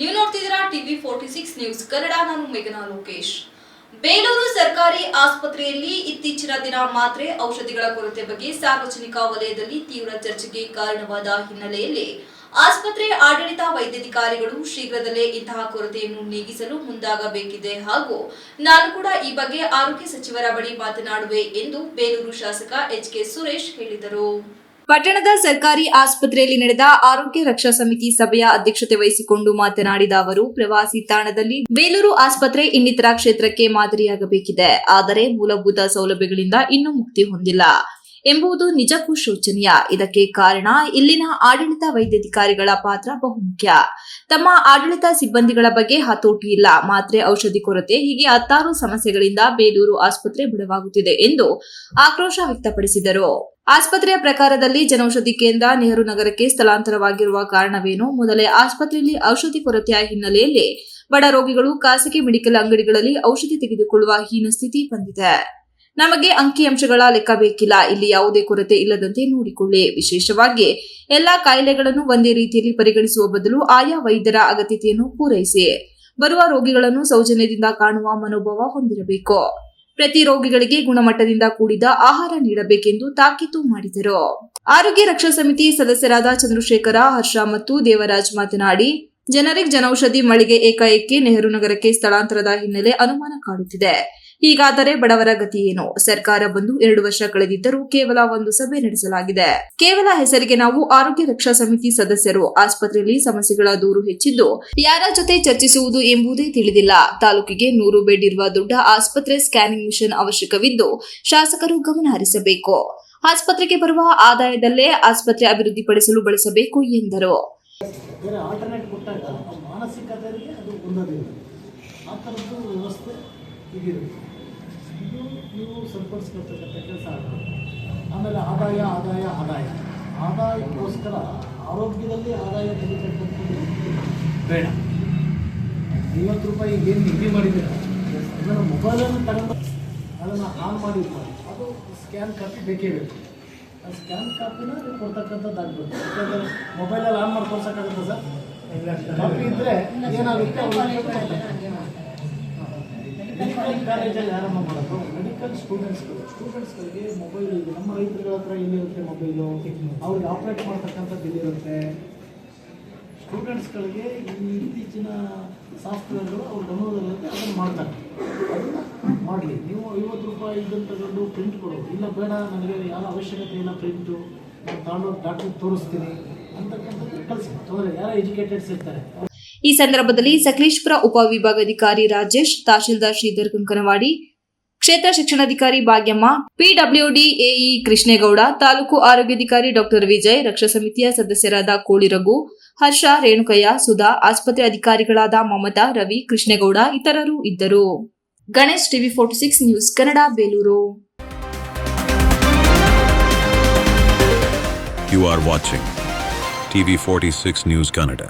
ನೀವು ನೋಡ್ತಿದ್ದೀರಾ TV forty six news Kannada, ನಾನು ಮೇಘನಾ ಲೋಕೇಶ್. ಬೇಲೂರು ಸರ್ಕಾರಿ ಆಸ್ಪತ್ರೆಯಲ್ಲಿ ಇತ್ತೀಚಿನ ದಿನ ಮಾತ್ರೆ ಔಷಧಿಗಳ ಕೊರತೆ ಬಗ್ಗೆ ಸಾರ್ವಜನಿಕ ವಲಯದಲ್ಲಿ ತೀವ್ರ ಚರ್ಚೆಗೆ ಕಾರಣವಾದ ಹಿನ್ನೆಲೆಯಲ್ಲಿ ಆಸ್ಪತ್ರೆ ಆಡಳಿತ ವೈದ್ಯಾಧಿಕಾರಿಗಳು ಶೀಘ್ರದಲ್ಲೇ ಇಂತಹ ಕೊರತೆಯನ್ನು ನೀಗಿಸಲು ಮುಂದಾಗಬೇಕಿದೆ ಹಾಗೂ ನಾನು ಕೂಡ ಈ ಬಗ್ಗೆ ಆರೋಗ್ಯ ಸಚಿವರ ಬಳಿ ಮಾತನಾಡುವೆ ಎಂದು ಬೇಲೂರು ಶಾಸಕ ಎಚ್ ಕೆ ಸುರೇಶ್ ಹೇಳಿದರು. ಪಟ್ಟಣದ ಸರ್ಕಾರಿ ಆಸ್ಪತ್ರೆಯಲ್ಲಿ ನಡೆದ ಆರೋಗ್ಯ ರಕ್ಷಾ ಸಮಿತಿ ಸಭೆಯ ಅಧ್ಯಕ್ಷತೆ ವಹಿಸಿಕೊಂಡು ಮಾತನಾಡಿದ ಅವರು, ಪ್ರವಾಸಿ ತಾಣದಲ್ಲಿ ಬೇಲೂರು ಆಸ್ಪತ್ರೆ ಇನ್ನಿತರ ಕ್ಷೇತ್ರಕ್ಕೆ ಮಾದರಿಯಾಗಬೇಕಿದೆ. ಆದರೆ ಮೂಲಭೂತ ಸೌಲಭ್ಯಗಳಿಂದ ಇನ್ನೂ ಮುಕ್ತಿ ಹೊಂದಿಲ್ಲ. ಎಂಬುದು ನಿಜಕ್ಕೂ ಶೋಚನೀಯ. ಇದಕ್ಕೆ ಕಾರಣ ಇಲ್ಲಿನ ಆಡಳಿತ ವೈದ್ಯಾಧಿಕಾರಿಗಳ ಪಾತ್ರ ಬಹುಮುಖ್ಯ. ತಮ್ಮ ಆಡಳಿತ ಸಿಬ್ಬಂದಿಗಳ ಬಗ್ಗೆ ಹತೋಟಿ ಇಲ್ಲ. ಮಾತ್ರೆ, ಔಷಧಿ ಕೊರತೆ, ಹೀಗೆ ಹತ್ತಾರು ಸಮಸ್ಯೆಗಳಿಂದ ಬೇಲೂರು ಆಸ್ಪತ್ರೆ ಬಿಡವಾಗುತ್ತಿದೆ ಎಂದು ಆಕ್ರೋಶ ವ್ಯಕ್ತಪಡಿಸಿದರು. ಆಸ್ಪತ್ರೆಯ ಪ್ರಕಾರದಲ್ಲಿ ಜನೌಷಧಿ ಕೇಂದ್ರ ನೆಹರು ನಗರಕ್ಕೆ ಸ್ಥಳಾಂತರವಾಗಿರುವ ಕಾರಣವೇನು? ಮೊದಲೇ ಆಸ್ಪತ್ರೆಯಲ್ಲಿ ಔಷಧಿ ಕೊರತೆಯ ಹಿನ್ನೆಲೆಯಲ್ಲಿ ಬಡ ರೋಗಿಗಳು ಖಾಸಗಿ ಮೆಡಿಕಲ್ ಅಂಗಡಿಗಳಲ್ಲಿ ಔಷಧಿ ತೆಗೆದುಕೊಳ್ಳುವ ಹೀನ ಸ್ಥಿತಿ ಬಂದಿದೆ. ನಮಗೆ ಅಂಕಿಅಂಶಗಳ ಲೆಕ್ಕ ಬೇಕಿಲ್ಲ. ಇಲ್ಲಿ ಯಾವುದೇ ಕೊರತೆ ಇಲ್ಲದಂತೆ ನೋಡಿಕೊಳ್ಳಿ. ವಿಶೇಷವಾಗಿ ಎಲ್ಲಾ ಕಾಯಿಲೆಗಳನ್ನು ಒಂದೇ ರೀತಿಯಲ್ಲಿ ಪರಿಗಣಿಸುವ ಬದಲು ಆಯಾ ವೈದ್ಯರ ಅಗತ್ಯತೆಯನ್ನು ಪೂರೈಸಿ. ಬರುವ ರೋಗಿಗಳನ್ನು ಸೌಜನ್ಯದಿಂದ ಕಾಣುವ ಮನೋಭಾವ ಹೊಂದಿರಬೇಕು. ಪ್ರತಿ ರೋಗಿಗಳಿಗೆ ಗುಣಮಟ್ಟದಿಂದ ಕೂಡಿದ ಆಹಾರ ನೀಡಬೇಕೆಂದು ತಾಕೀತು ಮಾಡಿದರು. ಆರೋಗ್ಯ ರಕ್ಷಾ ಸಮಿತಿ ಸದಸ್ಯರಾದ ಚಂದ್ರಶೇಖರ, ಹರ್ಷ ಮತ್ತು ದೇವರಾಜ್ ಮಾತನಾಡಿ, ಜನರಿಕ್ ಜನೌಷಧಿ ಮಳಿಗೆ ಏಕಾಏಕಿ ನೆಹರು ನಗರಕ್ಕೆ ಸ್ಥಳಾಂತರದ ಹಿನ್ನೆಲೆ ಅನುಮಾನ ಕಾಡುತ್ತಿದೆ. ಹೀಗಾದರೆ ಬಡವರ ಗತಿ ಏನು? ಸರ್ಕಾರ ಬಂದು ಎರಡು ವರ್ಷ ಕಳೆದಿದ್ದರೂ ಕೇವಲ ಒಂದು ಸಭೆ ನಡೆಸಲಾಗಿದೆ. ಕೇವಲ ಹೆಸರಿಗೆ ನಾವು ಆರೋಗ್ಯ ರಕ್ಷಾ ಸಮಿತಿ ಸದಸ್ಯರು. ಆಸ್ಪತ್ರೆಯಲ್ಲಿ ಸಮಸ್ಯೆಗಳ ದೂರು ಹೆಚ್ಚಿದ್ದು ಯಾರ ಜೊತೆ ಚರ್ಚಿಸುವುದು ಎಂಬುದೇ ತಿಳಿದಿಲ್ಲ. ತಾಲೂಕಿಗೆ ನೂರು ಬೆಡ್ ಇರುವ ದೊಡ್ಡ ಆಸ್ಪತ್ರೆ ಸ್ಕ್ಯಾನಿಂಗ್ ಮಿಷನ್ ಅವಶ್ಯಕವಿದ್ದು ಶಾಸಕರು ಗಮನ ಹರಿಸಬೇಕು. ಆಸ್ಪತ್ರೆಗೆ ಬರುವ ಆದಾಯದಲ್ಲೇ ಆಸ್ಪತ್ರೆ ಅಭಿವೃದ್ಧಿಪಡಿಸಲು ಬಳಸಬೇಕು ಎಂದರು. ಆ ಥರದ್ದು ವ್ಯವಸ್ಥೆ ಇದಿರುತ್ತೆ ಇದು ನೀವು ಸರಿಪಡಿಸ್ಕೊಳ್ತಕ್ಕಂಥ ಕೆಲಸ ಆಮೇಲೆ ಆದಾಯ ಆದಾಯ ಆದಾಯ. ಆದಾಯಕ್ಕೋಸ್ಕರ ಆರೋಗ್ಯದಲ್ಲಿ ಆದಾಯ ತೆಗಿತಕ್ಕಂಥದ್ದು ಬೇಡ. ಐವತ್ತು ರೂಪಾಯಿ ಏನು ನಿಧಿ ಮಾಡಿದ್ದೀರ? ಅದನ್ನು ಮೊಬೈಲನ್ನು ತಗೊಂಡು ಅದನ್ನು ಆನ್ ಮಾಡಿ ಅದು ಸ್ಕ್ಯಾನ್ ಕಾಪಿ ಬೇಕೇ ಬೇಕು. ಆ ಸ್ಕ್ಯಾನ್ ಕಾಪಿನ ನೀವು ಕೊಡ್ತಕ್ಕಂಥದ್ದು ಆಗ್ಬೇಕು ಯಾಕಂದರೆ ಮೊಬೈಲಲ್ಲಿ ಆನ್ ಮಾಡಿ ಕೊಡ್ಸೋಕ್ಕಾಗುತ್ತೆ ಸರ್. ಕಾಪಿ ಇದ್ದರೆ ಏನಾಗುತ್ತೆ? ಮೆಡಿಕಲ್ ಕಾಲೇಜಲ್ಲಿ ಆರಂಭ ಮಾಡೋದು. ಮೆಡಿಕಲ್ ಸ್ಟೂಡೆಂಟ್ಸ್ಗಳು ಸ್ಟೂಡೆಂಟ್ಸ್ಗಳಿಗೆ ಮೊಬೈಲ್ ಇದೆ ನಮ್ಮ ರೈತರುಗಳ ಹತ್ರ ಎಲ್ಲಿರುತ್ತೆ ಮೊಬೈಲು ಅವ್ರಿಗೆ ಆಪ್ರೇಟ್ ಮಾಡ್ತಕ್ಕಂಥದ್ದು ಎಲ್ಲಿರುತ್ತೆ ಸ್ಟೂಡೆಂಟ್ಸ್ಗಳಿಗೆ ಈ ಇತ್ತೀಚಿನ ಸಾಫ್ಟ್ವೇರ್ಗಳು ಅವ್ರ ಗಮನದಲ್ಲಿರುತ್ತೆ ಅದನ್ನು ಮಾಡ್ತಾರೆ. ಅದನ್ನು ಮಾಡಲಿ. ನೀವು ಐವತ್ತು ರೂಪಾಯಿ ಇದನ್ನು ತಗೊಂಡು ಪ್ರಿಂಟ್ ಕೊಡೋದು ಇಲ್ಲ ಬೇಡ, ನನಗೆ ಯಾವ ಅವಶ್ಯಕತೆ ಇಲ್ಲ ಪ್ರಿಂಟು ನಾನು ತಗೊಂಡು ಡಾಕ್ಟ್ರಿಗೆ ತೋರಿಸ್ತೀನಿ. ಅಂತಕ್ಕಂಥದ್ದು ಕಲಿಸಿ ತೊಂದರೆ ಯಾರೋ ಎಜುಕೇಟೆಡ್ಸ್ ಇರ್ತಾರೆ ಈ ಸಂದರ್ಭದಲ್ಲಿ ಸಕಲೇಶ್ಪುರ ಉಪವಿಭಾಗಾಧಿಕಾರಿ ರಾಜೇಶ್, ತಹಶೀಲ್ದಾರ್ ಶ್ರೀಧರ್ ಕಂಕನವಾಡಿ, ಕ್ಷೇತ್ರ ಶಿಕ್ಷಣಾಧಿಕಾರಿ ಭಾಗ್ಯಮ್ಮ, ಪಿಡಬ್ಲ್ಯೂಡಿ ಎಇ ಕೃಷ್ಣೇಗೌಡ, ತಾಲೂಕು ಆರೋಗ್ಯಾಧಿಕಾರಿ ಡಾಕ್ಟರ್ ವಿಜಯ್, ರಕ್ಷಾ ಸಮಿತಿಯ ಸದಸ್ಯರಾದ ಕೋಳಿರಘು, ಹರ್ಷ, ರೇಣುಕಯ್ಯ, ಸುಧಾ, ಆಸ್ಪತ್ರೆ ಅಧಿಕಾರಿಗಳಾದ ಮಮತಾ, ರವಿ, ಕೃಷ್ಣೇಗೌಡ ಇತರರು ಇದ್ದರು Ganesh TV forty six news Kannada, Belur you You are watching TV46 News Canada.